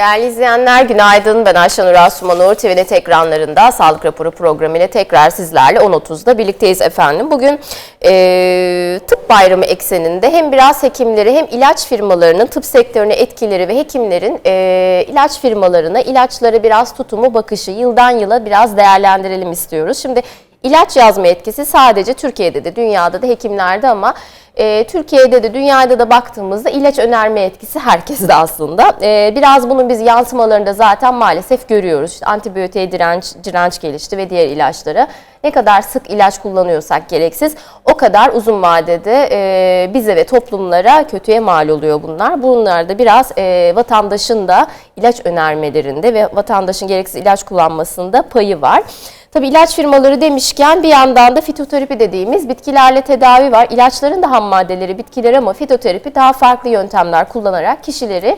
Değerli izleyenler günaydın. Ben Ayşenur Asumanur. TVNet ekranlarında Sağlık Raporu programı ile tekrar sizlerle 10.30'da birlikteyiz efendim. Bugün e, tıp bayramı ekseninde hem biraz hekimleri hem ilaç firmalarının tıp sektörüne etkileri ve hekimlerin e, ilaç firmalarına ilaçlara biraz tutumu bakışı yıldan yıla biraz değerlendirelim istiyoruz. Şimdi ilaç yazma etkisi sadece Türkiye'de de dünyada da hekimlerde ama e, Türkiye'de de dünyada da baktığımızda ilaç önerme etkisi herkeste aslında. E, biraz bunun biz yansımalarını da zaten maalesef görüyoruz. İşte antibiyotiğe direnç, direnç gelişti ve diğer ilaçlara. Ne kadar sık ilaç kullanıyorsak gereksiz o kadar uzun vadede e, bize ve toplumlara kötüye mal oluyor bunlar. Bunlar da biraz e, vatandaşın da ilaç önermelerinde ve vatandaşın gereksiz ilaç kullanmasında payı var. Tabii ilaç firmaları demişken bir yandan da fitoterapi dediğimiz bitkilerle tedavi var. İlaçların da ham maddeleri bitkiler ama fitoterapi daha farklı yöntemler kullanarak kişileri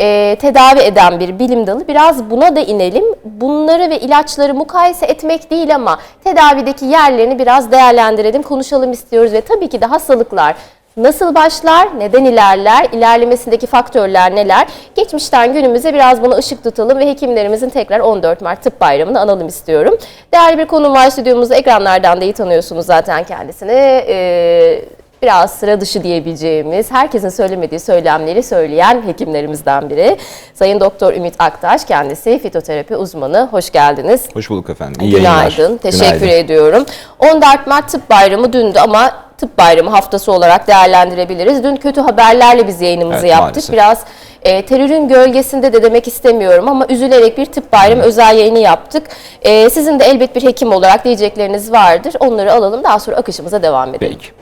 e, tedavi eden bir bilim dalı. Biraz buna da inelim. Bunları ve ilaçları mukayese etmek değil ama tedavideki yerlerini biraz değerlendirelim, konuşalım istiyoruz ve tabii ki de hastalıklar Nasıl başlar, neden ilerler, ilerlemesindeki faktörler neler? Geçmişten günümüze biraz buna ışık tutalım ve hekimlerimizin tekrar 14 Mart Tıp Bayramı'nı analım istiyorum. Değerli bir konum var stüdyomuzda, ekranlardan da iyi tanıyorsunuz zaten kendisini. Ee, biraz sıra dışı diyebileceğimiz, herkesin söylemediği söylemleri söyleyen hekimlerimizden biri. Sayın Doktor Ümit Aktaş, kendisi fitoterapi uzmanı. Hoş geldiniz. Hoş bulduk efendim. İyi yayınlar. Günaydın. Teşekkür Günaydın. ediyorum. 14 Mart Tıp Bayramı dündü ama Tıp Bayramı haftası olarak değerlendirebiliriz. Dün kötü haberlerle biz yayınımızı Evet, yaptık. maalesef. Biraz e, terörün gölgesinde de demek istemiyorum ama üzülerek bir Tıp Bayramı özel yayını yaptık. E, sizin de elbet bir hekim olarak diyecekleriniz vardır. Onları alalım daha sonra akışımıza devam edelim. Peki.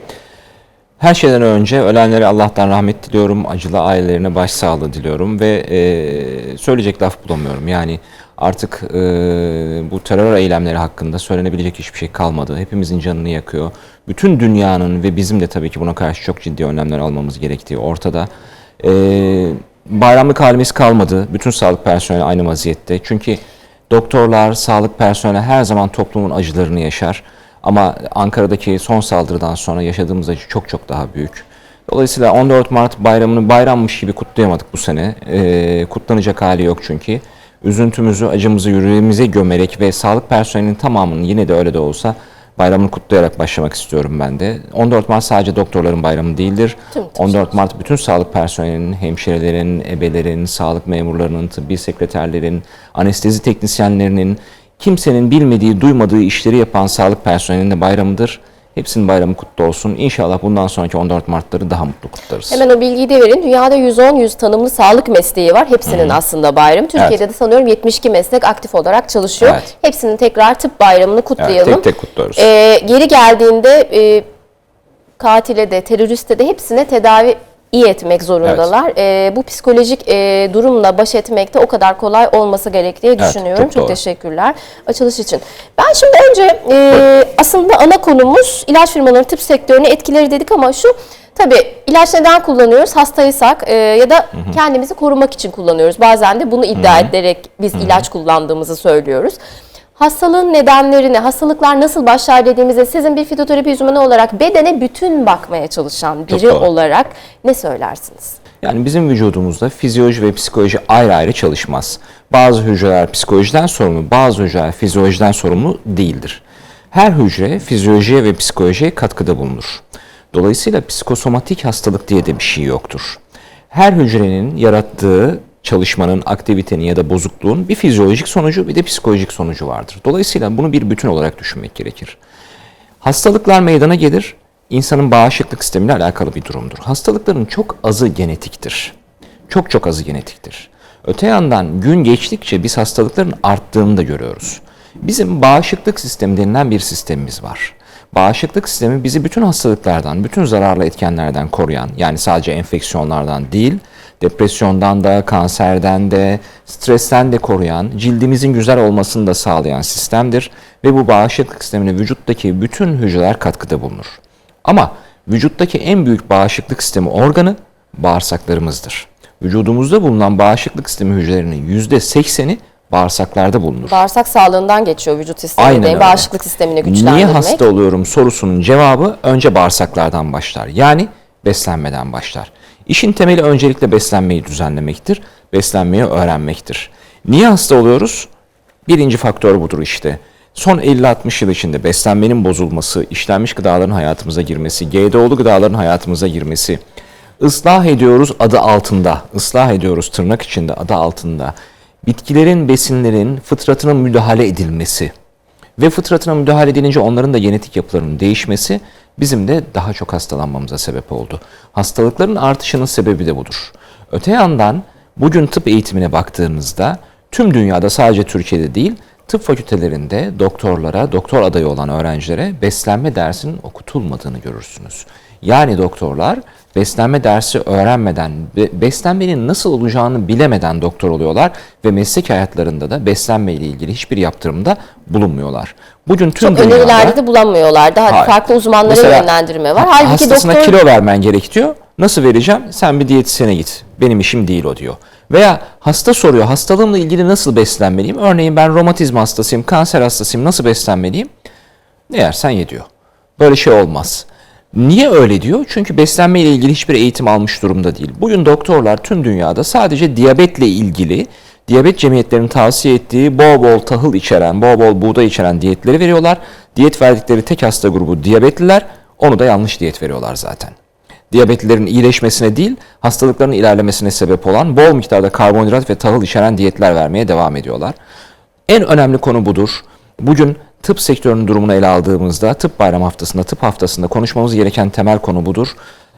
Her şeyden önce ölenlere Allah'tan rahmet diliyorum. Acılı ailelerine başsağlığı diliyorum ve e, söyleyecek laf bulamıyorum. Yani artık e, bu terör eylemleri hakkında söylenebilecek hiçbir şey kalmadı. Hepimizin canını yakıyor. Bütün dünyanın ve bizim de tabii ki buna karşı çok ciddi önlemler almamız gerektiği ortada. E, bayramlık halimiz kalmadı. Bütün sağlık personeli aynı vaziyette. Çünkü doktorlar, sağlık personeli her zaman toplumun acılarını yaşar. Ama Ankara'daki son saldırıdan sonra yaşadığımız acı çok çok daha büyük. Dolayısıyla 14 Mart bayramını bayrammış gibi kutlayamadık bu sene. Ee, kutlanacak hali yok çünkü. Üzüntümüzü, acımızı yüreğimize gömerek ve sağlık personelinin tamamının yine de öyle de olsa bayramını kutlayarak başlamak istiyorum ben de. 14 Mart sadece doktorların bayramı değildir. Tüm tıp 14 Mart bütün sağlık personelinin, hemşirelerin, ebelerin, sağlık memurlarının, tıbbi sekreterlerin, anestezi teknisyenlerinin, kimsenin bilmediği, duymadığı işleri yapan sağlık personelinin de bayramıdır. Hepsinin bayramı kutlu olsun. İnşallah bundan sonraki 14 Mart'ları daha mutlu kutlarız. Hemen o bilgiyi de verin. Dünyada 110-100 tanımlı sağlık mesleği var. Hepsinin aslında bayramı. Türkiye'de de sanıyorum 72 meslek aktif olarak çalışıyor. Evet. Hepsinin tekrar tıp bayramını Evet, kutlayalım. tek tek kutluyoruz. Ee, geri geldiğinde e, katile de teröriste de hepsine tedavi iyi etmek zorundalar. Ee, bu psikolojik e, durumla baş etmekte o kadar kolay olması gerektiği düşünüyorum. çok çok doğru. teşekkürler açılış için. Ben şimdi önce e, aslında ana konumuz ilaç firmalarının tıp sektörüne etkileri dedik ama şu Tabii ilaç neden kullanıyoruz? Hastaysak e, ya da kendimizi korumak için kullanıyoruz. Bazen de bunu iddia ederek biz ilaç kullandığımızı söylüyoruz. Hastalığın nedenlerini, hastalıklar nasıl başlar dediğimizde sizin bir fitoterapi uzmanı olarak bedene bütün bakmaya çalışan biri olarak ne söylersiniz? Yani bizim vücudumuzda fizyoloji ve psikoloji ayrı ayrı çalışmaz. Bazı hücreler psikolojiden sorumlu, bazı hücreler fizyolojiden sorumlu değildir. Her hücre fizyolojiye ve psikolojiye katkıda bulunur. Dolayısıyla psikosomatik hastalık diye de bir şey yoktur. Her hücrenin yarattığı çalışmanın, aktivitenin ya da bozukluğun bir fizyolojik sonucu bir de psikolojik sonucu vardır. Dolayısıyla bunu bir bütün olarak düşünmek gerekir. Hastalıklar meydana gelir, insanın bağışıklık sistemiyle alakalı bir durumdur. Hastalıkların çok azı genetiktir. Çok çok azı genetiktir. Öte yandan gün geçtikçe biz hastalıkların arttığını da görüyoruz. Bizim bağışıklık sistemi denilen bir sistemimiz var. Bağışıklık sistemi bizi bütün hastalıklardan, bütün zararlı etkenlerden koruyan, yani sadece enfeksiyonlardan değil, depresyondan da, kanserden de, stresten de koruyan, cildimizin güzel olmasını da sağlayan sistemdir ve bu bağışıklık sistemine vücuttaki bütün hücreler katkıda bulunur. Ama vücuttaki en büyük bağışıklık sistemi organı bağırsaklarımızdır. Vücudumuzda bulunan bağışıklık sistemi hücrelerinin %80'i bağırsaklarda bulunur. Bağırsak sağlığından geçiyor vücut Aynen sisteminde, öyle. bağışıklık sistemini Niye güçlendirmek. hasta oluyorum sorusunun cevabı önce bağırsaklardan başlar. Yani beslenmeden başlar. İşin temeli öncelikle beslenmeyi düzenlemektir. beslenmeyi öğrenmektir. Niye hasta oluyoruz? Birinci faktör budur işte. Son 50-60 yıl içinde beslenmenin bozulması, işlenmiş gıdaların hayatımıza girmesi, GDO'lu gıdaların hayatımıza girmesi, ıslah ediyoruz adı altında, ıslah ediyoruz tırnak içinde adı altında, bitkilerin, besinlerin fıtratına müdahale edilmesi ve fıtratına müdahale edilince onların da genetik yapılarının değişmesi bizim de daha çok hastalanmamıza sebep oldu. Hastalıkların artışının sebebi de budur. Öte yandan bugün tıp eğitimine baktığınızda tüm dünyada sadece Türkiye'de değil tıp fakültelerinde doktorlara, doktor adayı olan öğrencilere beslenme dersinin okutulmadığını görürsünüz. Yani doktorlar beslenme dersi öğrenmeden, be- beslenmenin nasıl olacağını bilemeden doktor oluyorlar ve meslek hayatlarında da beslenme ile ilgili hiçbir yaptırımda bulunmuyorlar. Bugün tüm Çok dünyada önerilerde de bulamıyorlar. Daha Hayır. farklı uzmanlara Mesela yönlendirme var. ha- Halbuki hastasına doktor kilo vermen gerek diyor. Nasıl vereceğim? Sen bir diyetisyene git. Benim işim değil o diyor. Veya hasta soruyor hastalığımla ilgili nasıl beslenmeliyim? Örneğin ben romatizma hastasıyım, kanser hastasıyım nasıl beslenmeliyim? Ne yersen ye diyor. Böyle şey olmaz. Niye öyle diyor? Çünkü beslenme ile ilgili hiçbir eğitim almış durumda değil. Bugün doktorlar tüm dünyada sadece diyabetle ilgili diyabet cemiyetlerinin tavsiye ettiği bol bol tahıl içeren, bol bol buğday içeren diyetleri veriyorlar. Diyet verdikleri tek hasta grubu diyabetliler. Onu da yanlış diyet veriyorlar zaten. Diyabetlilerin iyileşmesine değil, hastalıkların ilerlemesine sebep olan bol miktarda karbonhidrat ve tahıl içeren diyetler vermeye devam ediyorlar. En önemli konu budur. Bugün tıp sektörünün durumunu ele aldığımızda, tıp bayram haftasında, tıp haftasında konuşmamız gereken temel konu budur.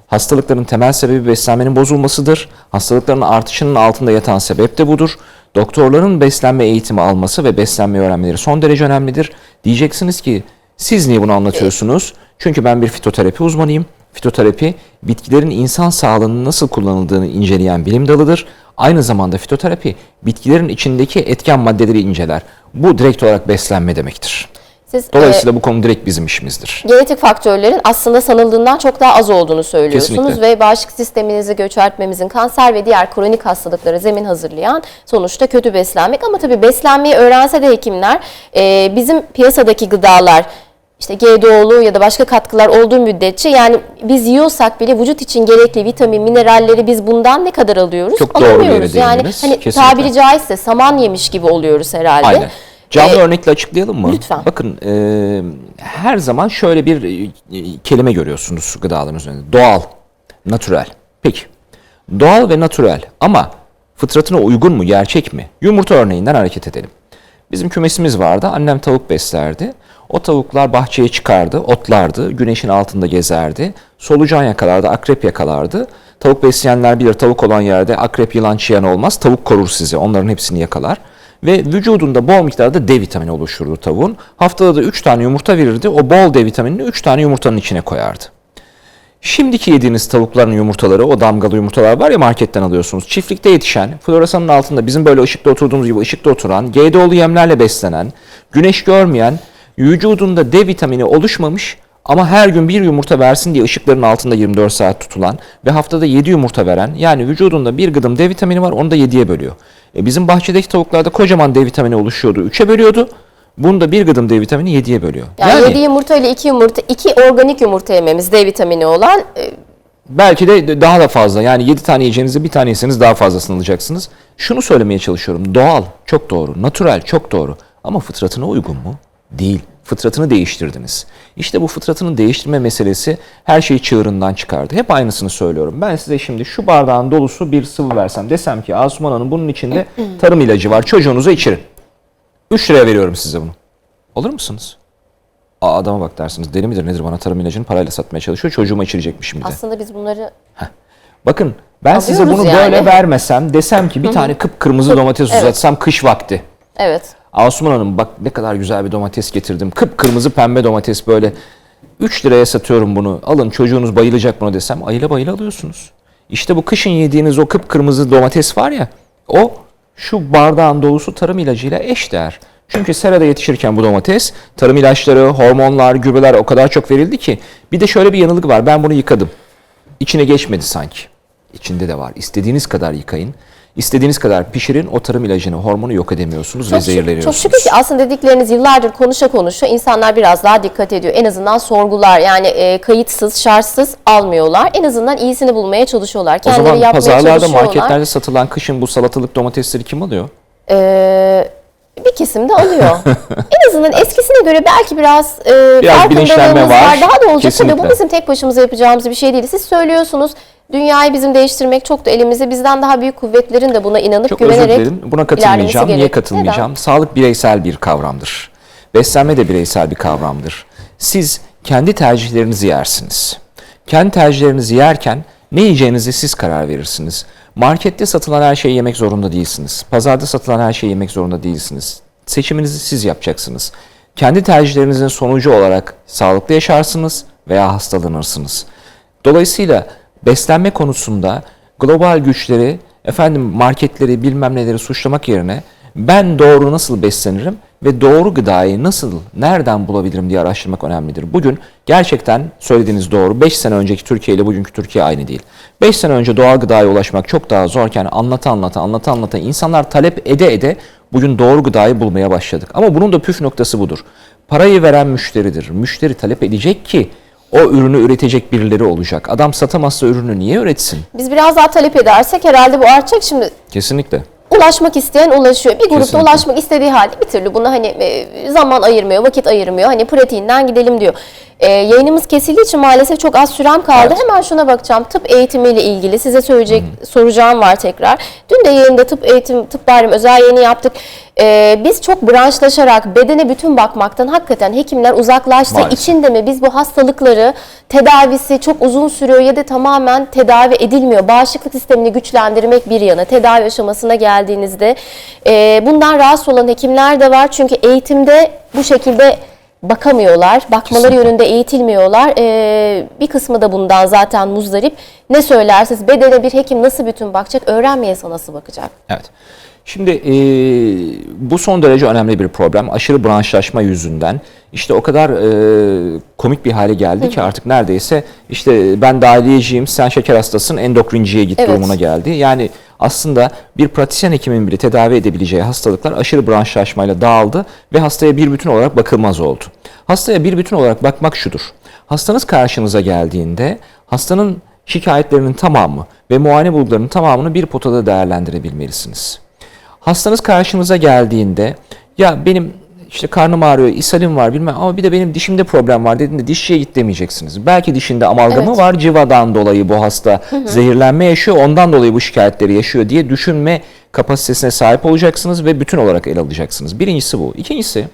Hastalıkların temel sebebi beslenmenin bozulmasıdır. Hastalıkların artışının altında yatan sebep de budur. Doktorların beslenme eğitimi alması ve beslenmeyi öğrenmeleri son derece önemlidir. Diyeceksiniz ki siz niye bunu anlatıyorsunuz? Çünkü ben bir fitoterapi uzmanıyım. Fitoterapi bitkilerin insan sağlığının nasıl kullanıldığını inceleyen bilim dalıdır. Aynı zamanda fitoterapi bitkilerin içindeki etken maddeleri inceler. Bu direkt olarak beslenme demektir. siz e, Dolayısıyla bu konu direkt bizim işimizdir. genetik faktörlerin aslında sanıldığından çok daha az olduğunu söylüyorsunuz Kesinlikle. ve bağışıklık sisteminizi göçertmemizin kanser ve diğer kronik hastalıklara zemin hazırlayan sonuçta kötü beslenmek ama tabii beslenmeyi öğrense de hekimler e, bizim piyasadaki gıdalar işte GDO'lu ya da başka katkılar olduğu müddetçe yani biz yiyorsak bile vücut için gerekli vitamin, mineralleri biz bundan ne kadar alıyoruz? Çok doğru Alamıyoruz. Yani değindiniz. hani Kesinlikle. tabiri caizse saman yemiş gibi oluyoruz herhalde. Aynen. Canlı Ee, örnekle açıklayalım mı? lütfen. Bakın e, her zaman şöyle bir e, kelime görüyorsunuz gıdaların üzerinde. Doğal, natürel. Peki. Doğal ve natürel ama fıtratına uygun mu, gerçek mi? Yumurta örneğinden hareket edelim. Bizim kümesimiz vardı. Annem tavuk beslerdi. O tavuklar bahçeye çıkardı, otlardı, güneşin altında gezerdi. Solucan yakalardı, akrep yakalardı. Tavuk besleyenler bilir tavuk olan yerde akrep yılan çiyan olmaz. Tavuk korur sizi. Onların hepsini yakalar. Ve vücudunda bol miktarda D vitamini oluştururdu tavuğun. Haftada da 3 tane yumurta verirdi. O bol D vitaminini 3 tane yumurtanın içine koyardı. Şimdiki yediğiniz tavukların yumurtaları, o damgalı yumurtalar var ya marketten alıyorsunuz. Çiftlikte yetişen, floresanın altında bizim böyle ışıkta oturduğumuz gibi ışıkta oturan, GDO'lu yemlerle beslenen, güneş görmeyen, vücudunda D vitamini oluşmamış ama her gün bir yumurta versin diye ışıkların altında 24 saat tutulan ve haftada 7 yumurta veren, yani vücudunda bir gıdım D vitamini var onu da 7'ye bölüyor. E bizim bahçedeki tavuklarda kocaman D vitamini oluşuyordu, 3'e bölüyordu. Bunda bir gıdım D vitamini 7'ye bölüyor. Yani, 7 yumurta ile 2 yumurta, 2 organik yumurta yememiz D vitamini olan e, Belki de daha da fazla. Yani 7 tane yiyeceğinizde bir tane yeseniz daha fazlasını alacaksınız. Şunu söylemeye çalışıyorum. Doğal, çok doğru. Natürel, çok doğru. Ama fıtratına uygun mu? Değil. Fıtratını değiştirdiniz. İşte bu fıtratını değiştirme meselesi her şeyi çığırından çıkardı. Hep aynısını söylüyorum. Ben size şimdi şu bardağın dolusu bir sıvı versem. Desem ki Asuman Hanım bunun içinde tarım ilacı var. Çocuğunuza içirin. 3 liraya veriyorum size bunu. Olur musunuz? Aa, adama bak dersiniz. Deli midir nedir bana tarım ilacını parayla satmaya çalışıyor. Çocuğuma içirecekmiş şimdi de. aslında biz bunları Bakın ben size Alıyoruz bunu yani. böyle vermesem desem ki bir tane kıpkırmızı domates Evet. uzatsam kış vakti. evet Asuman Hanım bak ne kadar güzel bir domates getirdim. Kıpkırmızı pembe domates böyle 3 liraya satıyorum bunu. Alın çocuğunuz bayılacak buna desem ayıla bayıla alıyorsunuz. İşte bu kışın yediğiniz o kıpkırmızı domates var ya o şu bardağın dolusu tarım ilacıyla eşdeğer. Çünkü serada yetişirken bu domates tarım ilaçları, hormonlar, gübreler o kadar çok verildi ki bir de şöyle bir yanılgı var. Ben bunu yıkadım. İçine geçmedi sanki. İçinde de var. İstediğiniz kadar yıkayın. İstediğiniz kadar pişirin o tarım ilacını, hormonu yok edemiyorsunuz ve Çok, şük- zehirleniyorsunuz. çok şükür ki aslında dedikleriniz yıllardır konuşa konuşa insanlar biraz daha dikkat ediyor. En azından sorgular yani e, kayıtsız, şartsız almıyorlar. En azından iyisini bulmaya çalışıyorlar. o Kendileri zaman yapmaya pazarlarda, marketlerde satılan kışın bu salatalık domatesleri kim alıyor? Ee, bir kesim de alıyor. en azından eskisine göre belki biraz, e, Biraz farkındalığımız bilinçlenme var. Daha da olacak. Tabii bu bizim tek başımıza yapacağımız bir şey değil. Siz söylüyorsunuz dünyayı bizim değiştirmek çok da elimizde. Bizden daha büyük kuvvetlerin de buna inanıp Çok özür güvenerek dilerim. Buna katılmayacağım. Niye gerek. katılmayacağım? Sağlık bireysel bir kavramdır. Beslenme de bireysel bir kavramdır. Siz kendi tercihlerinizi yersiniz. Kendi tercihlerinizi yerken ne yiyeceğinize siz karar verirsiniz. Markette satılan her şeyi yemek zorunda değilsiniz. Pazarda satılan her şeyi yemek zorunda değilsiniz. Seçiminizi siz yapacaksınız. Kendi tercihlerinizin sonucu olarak sağlıklı yaşarsınız veya hastalanırsınız. Dolayısıyla beslenme konusunda global güçleri, efendim marketleri, bilmem neleri suçlamak yerine ben doğru nasıl beslenirim ve doğru gıdayı nasıl, nereden bulabilirim diye araştırmak önemlidir. Bugün gerçekten söylediğiniz doğru. 5 sene önceki Türkiye ile bugünkü Türkiye aynı değil. 5 sene önce doğal gıdaya ulaşmak çok daha zorken anlata anlata anlata anlata insanlar talep ede ede bugün doğru gıdayı bulmaya başladık. Ama bunun da püf noktası budur. Parayı veren müşteridir. Müşteri talep edecek ki o ürünü üretecek birileri olacak. Adam satamazsa ürünü niye üretsin? Biz biraz daha talep edersek herhalde bu artacak. Şimdi Kesinlikle. Ulaşmak isteyen ulaşıyor. Bir grupta Kesinlikle. ulaşmak istediği halde bir türlü buna hani e, zaman ayırmıyor, vakit ayırmıyor. Hani pratiğinden gidelim diyor. E, yayınımız kesildiği için maalesef çok az sürem kaldı. Evet. Hemen şuna bakacağım. Tıp eğitimiyle ilgili size söyleyecek soracağım var tekrar. Dün de yayında tıp eğitim, tıp bayramı özel yayını yaptık. E, biz çok branşlaşarak bedene bütün bakmaktan hakikaten hekimler uzaklaştı. Maalesef. İçinde mi biz bu hastalıkları tedavisi çok uzun sürüyor ya da tamamen tedavi edilmiyor. Bağışıklık sistemini güçlendirmek bir yana tedavi aşamasına geldiğinizde e, bundan rahatsız olan hekimler de var. Çünkü eğitimde bu şekilde bakamıyorlar. Bakmaları Kesinlikle. yönünde eğitilmiyorlar. E, bir kısmı da bundan zaten muzdarip. Ne söylersiniz? Bedene bir hekim nasıl bütün bakacak? Öğrenmeyese nasıl bakacak? Evet. Şimdi e, bu son derece önemli bir problem. Aşırı branşlaşma yüzünden işte o kadar e, komik bir hale geldi ki artık neredeyse işte ben dahiliyeciyim, sen şeker hastasın, endokrinciye git Evet. durumuna geldi. Yani aslında bir pratisyen hekimin bile tedavi edebileceği hastalıklar aşırı branşlaşmayla dağıldı ve hastaya bir bütün olarak bakılmaz oldu. Hastaya bir bütün olarak bakmak şudur. Hastanız karşınıza geldiğinde hastanın şikayetlerinin tamamı ve muayene bulgularının tamamını bir potada değerlendirebilmelisiniz. Hastanız karşınıza geldiğinde ya benim işte karnım ağrıyor, ishalim var bilmem ama bir de benim dişimde problem var dediğinde dişçiye git demeyeceksiniz. Belki dişinde amalgamı Evet. var, civadan dolayı bu hasta zehirlenme yaşıyor, ondan dolayı bu şikayetleri yaşıyor diye düşünme kapasitesine sahip olacaksınız ve bütün olarak ele alacaksınız. Birincisi bu. İkincisi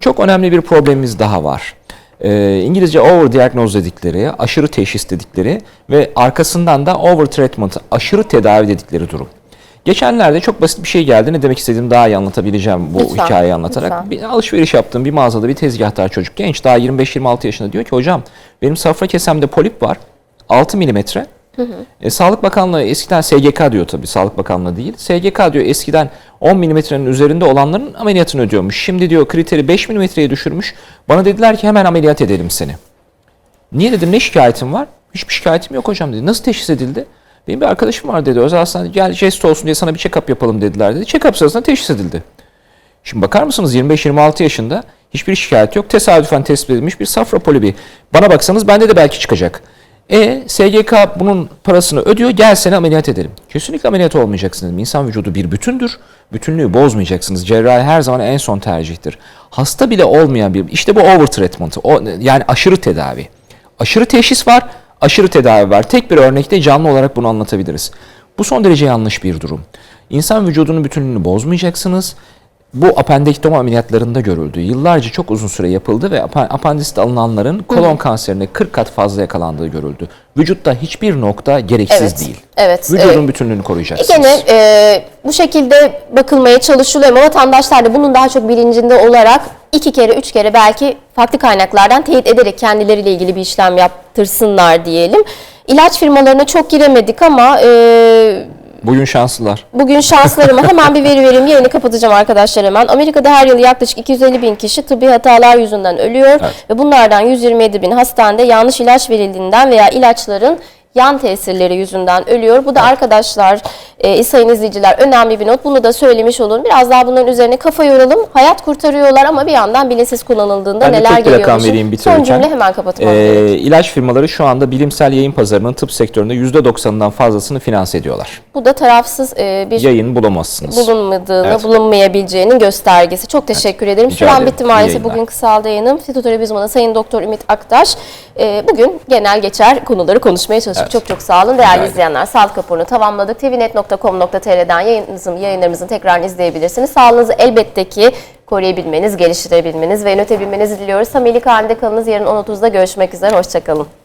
çok önemli bir problemimiz daha var. Ee, İngilizce over diagnoz dedikleri, aşırı teşhis dedikleri ve arkasından da over treatment, aşırı tedavi dedikleri durum. Geçenlerde çok basit bir şey geldi. Ne demek istediğimi daha iyi anlatabilirim bu Lütfen, hikayeyi anlatarak. lütfen. Bir alışveriş yaptığım bir mağazada bir tezgahtar çocuk genç daha 25-26 yaşında diyor ki hocam benim safra kesemde polip var 6 milimetre. E, Sağlık Bakanlığı eskiden SGK diyor tabii Sağlık Bakanlığı değil. SGK diyor eskiden 10 milimetrenin üzerinde olanların ameliyatını ödüyormuş. Şimdi diyor kriteri 5 milimetreye düşürmüş. Bana dediler ki hemen ameliyat edelim seni. Niye dedim ne şikayetim var? Hiçbir şikayetim yok hocam dedi. Nasıl teşhis edildi? Benim bir arkadaşım var dedi. Özel hastanede gel jest olsun diye sana bir check-up yapalım dediler dedi. Check-up sırasında teşhis edildi. Şimdi bakar mısınız 25-26 yaşında hiçbir şikayet yok. Tesadüfen tespit edilmiş bir safra polibi. Bana baksanız bende de belki çıkacak. E SGK bunun parasını ödüyor gel seni ameliyat edelim. Kesinlikle ameliyat olmayacaksınız. İnsan vücudu bir bütündür. Bütünlüğü bozmayacaksınız. Cerrahi her zaman en son tercihtir. Hasta bile olmayan bir işte bu over treatment. O, yani aşırı tedavi. Aşırı teşhis var, aşırı tedavi var. Tek bir örnekte canlı olarak bunu anlatabiliriz. Bu son derece yanlış bir durum. İnsan vücudunun bütünlüğünü bozmayacaksınız. Bu apendektomi ameliyatlarında görüldü. Yıllarca çok uzun süre yapıldı ve apa- apandisit alınanların kolon kanserine 40 kat fazla yakalandığı görüldü. Vücutta hiçbir nokta gereksiz Evet, değil. evet, Vücudun evet. bütünlüğünü koruyacaksınız. Gene e, bu şekilde bakılmaya çalışılıyor ama vatandaşlar da bunun daha çok bilincinde olarak iki kere, üç kere belki farklı kaynaklardan teyit ederek kendileriyle ilgili bir işlem yaptırsınlar diyelim. İlaç firmalarına çok giremedik ama e, Bugün şanslılar. bugün şanslarıma hemen bir veri vereyim. Yayını kapatacağım arkadaşlar hemen. Amerika'da her yıl yaklaşık 250 bin kişi tıbbi hatalar yüzünden ölüyor. Evet. Ve bunlardan 127 bin hastanede yanlış ilaç verildiğinden veya ilaçların yan tesirleri yüzünden ölüyor. Bu da arkadaşlar, e, sayın izleyiciler önemli bir not. Bunu da söylemiş olun. Biraz daha bunların üzerine kafa yoralım. Hayat kurtarıyorlar ama bir yandan bilinçsiz kullanıldığında Ben neler geliyor. rakam vereyim bitirirken. Son cümle hemen kapatmam Ee, ilaç firmaları şu anda bilimsel yayın pazarının tıp sektöründe %90'ından fazlasını finanse ediyorlar. Bu da tarafsız e, bir Yayın bulamazsınız. bulunmadığını, Evet. bulunmayabileceğinin göstergesi. Çok teşekkür ederim. Rica Süren bitti maalesef. Bugün kısaldı yayınım. Fitoterapizmanı uzmanı Sayın Doktor Ümit Aktaş. e, bugün genel geçer konuları konuşmaya çalıştık. Evet. Çok çok sağ olun. Değerli ederim. izleyenler sağlık raporunu tamamladık. tvnet.com.tr'den yayınımızın, yayınlarımızın tekrarını izleyebilirsiniz. Sağlığınızı elbette ki koruyabilmeniz, geliştirebilmeniz ve yönetebilmenizi diliyoruz. Samilik halinde kalınız. Yarın 10.30'da görüşmek üzere. Hoşçakalın.